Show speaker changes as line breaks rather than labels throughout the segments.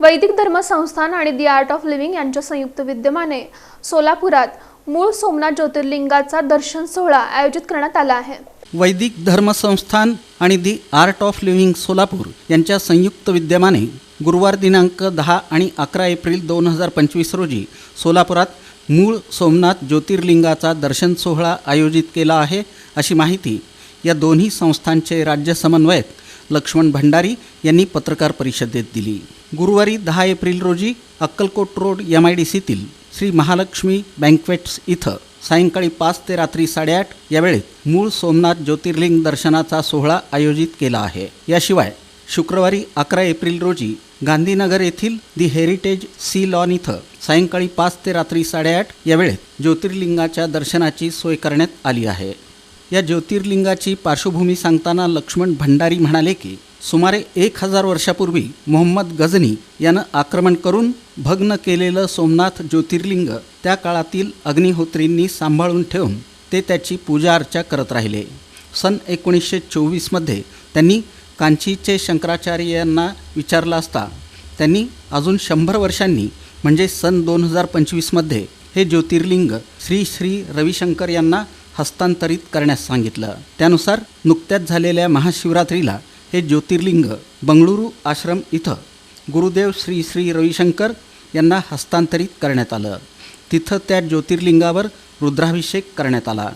वैदिक धर्म संस्थान आणि दी आर्ट ऑफ लिव्हिंग यांच्या संयुक्त विद्यमाने सोलापुरात मूळ सोमनाथ ज्योतिर्लिंगाचा दर्शन सोहळा आयोजित करण्यात आला आहे.
वैदिक धर्मसंस्थान आणि the art of living Solapur यांच्या संयुक्त विद्यमाने गुरुवार दिनांक दहा आणि अकरा एप्रिल दोन हजार पंचवीस रोजी सोलापुरात मूळ सोमनाथ ज्योतिर्लिंगाचा दर्शन सोहळा आयोजित केला आहे अशी माहिती या दोन्ही संस्थांचे राज्य समन्वयक लक्ष्मण भंडारी यांनी पत्रकार परिषदेत दिली. गुरुवारी दहा एप्रिल रोजी Akkalkot road M I D सीतील Shri Mahalakshmi banquets इथं सायंकाळी पाच ते रात्री साडेआठ या वेळेत मूळ सोमनाथ ज्योतिर्लिंग दर्शनाचा सोहळा आयोजित केला आहे. याशिवाय शुक्रवारी अकरा एप्रिल रोजी गांधीनगर येथील दी हेरिटेज सी लॉन इथं सायंकाळी पाच ते रात्री साडेआठ या वेळेत ज्योतिर्लिंगाच्या दर्शनाची सोय करण्यात आली आहे. या ज्योतिर्लिंगाची पार्श्वभूमी सांगताना लक्ष्मण भंडारी म्हणाले की सुमारे एक हजार वर्षापूर्वी मोहम्मद गझनी यानं आक्रमण करून भग्न केलेलं सोमनाथ ज्योतिर्लिंग त्या काळातील अग्निहोत्रींनी सांभाळून ठेवून ते त्याची पूजा अर्चा करत राहिले. सन एकोणीसशे चोवीसमध्ये त्यांनी कांचीचे शंकराचार्य यांना विचारलं असता त्यांनी अजून शंभर वर्षांनी म्हणजे सन दोन हजार पंचवीसमध्ये हे ज्योतिर्लिंग श्री श्री रविशंकर यांना हस्तांतरित करण्यास सांगितलं. त्यानुसार नुकत्याच झालेल्या महाशिवरात्रीला हे ज्योतिर्लिंग बंगळुरू आश्रम इथं गुरुदेव श्री श्री रविशंकर यांना हस्तांतरित करण्यात आलं. तिथं त्या ज्योतिर्लिंगावर रुद्राभिषेक करण्यात आला.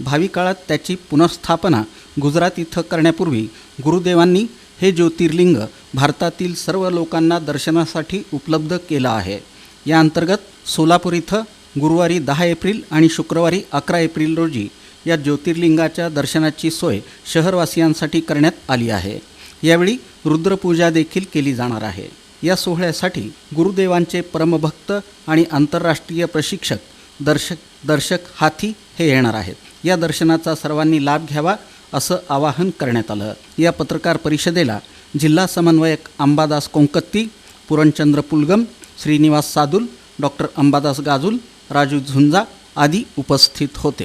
भावी काळात त्याची पुनर्स्थापना गुजरात इथं करण्यापूर्वी गुरुदेवांनी हे ज्योतिर्लिंग भारतातील सर्व लोकांना दर्शनासाठी उपलब्ध केलं आहे. या अंतर्गत सोलापूर इथं गुरुवारी दहा एप्रिल आणि शुक्रवारी अकरा एप्रिल रोजी या ज्योतिर्लिंगाच्या दर्शनाची सोय शहरवासियांसाठी करण्यात आली आहे. यावेळी रुद्रपूजा देखील केली जाणार आहे. या सोहळ्यासाठी गुरुदेवांचे परमभक्त आणि आंतरराष्ट्रीय प्रशिक्षक दर्शक दर्शक हाथी हे येणार आहेत. या दर्शनाचा सर्वांनी लाभ घ्यावा असं आवाहन करण्यात आलं. या पत्रकार परिषदेला जिल्हा समन्वयक अंबादास कोंकत्ती पुरणचंद्र पुलगम श्रीनिवास सादुल डॉक्टर अंबादास गाजुल राजू झुंजा आदी उपस्थित होते.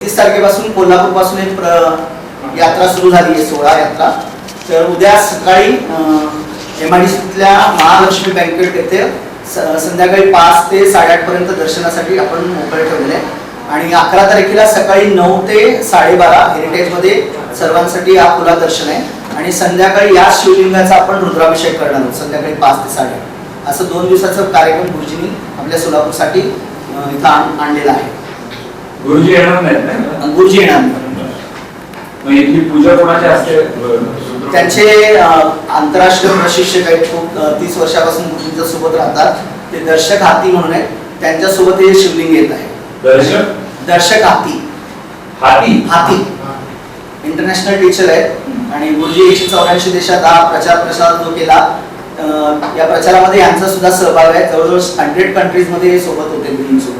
तीस तारखेपासून कोल्हापूरपासून एक यात्रा सुरू झाली आहे सोळा यात्रा. तर उद्या सकाळी एम आय डी सीतल्या महालक्ष्मी बँकेट येथे संध्याकाळी पाच ते साडेआठपर्यंत दर्शनासाठी आपण मोकळे ठेवलेले आहे. आणि अकरा तारखेला सकाळी नऊ ते साडेबारा हेरिटेजमध्ये सर्वांसाठी हा खुला दर्शन आहे. आणि संध्याकाळी या शिवलिंगाचा आपण रुद्राभिषेक करणार आहोत संध्याकाळी पाच ते साडे असं दोन दिवसाचं कार्यक्रम गुरुजींनी आपल्या सोलापूरसाठी इथं आण- आणलेला आहे.
गुरुजी येणार नाहीत ना?
गुरुजी येणार
इथली पूजा कोणाच्या असते?
त्यांचे आंतरराष्ट्रीय प्रशिक्षक आहेत खूप तीस वर्षापासून गुरुजींच्या सोबत राहतात. ते दर्शक हाती म्हणून आहेत. त्यांच्यासोबत हे शिवलिंग येत आहे.
दर्शक?
दर्शक हाती.
हाती?
हाती. इंटरनॅशनल टीचर आहेत. आणि गुरुजी एकशे चौऱ्याऐंशी देशात हा प्रचार प्रसार जो केला या प्रचारामध्ये यांचा सुद्धा सहभाग आहे. जवळजवळ हंड्रेड कंट्रीजमध्ये हे सोबत होते गुरुजींसोबत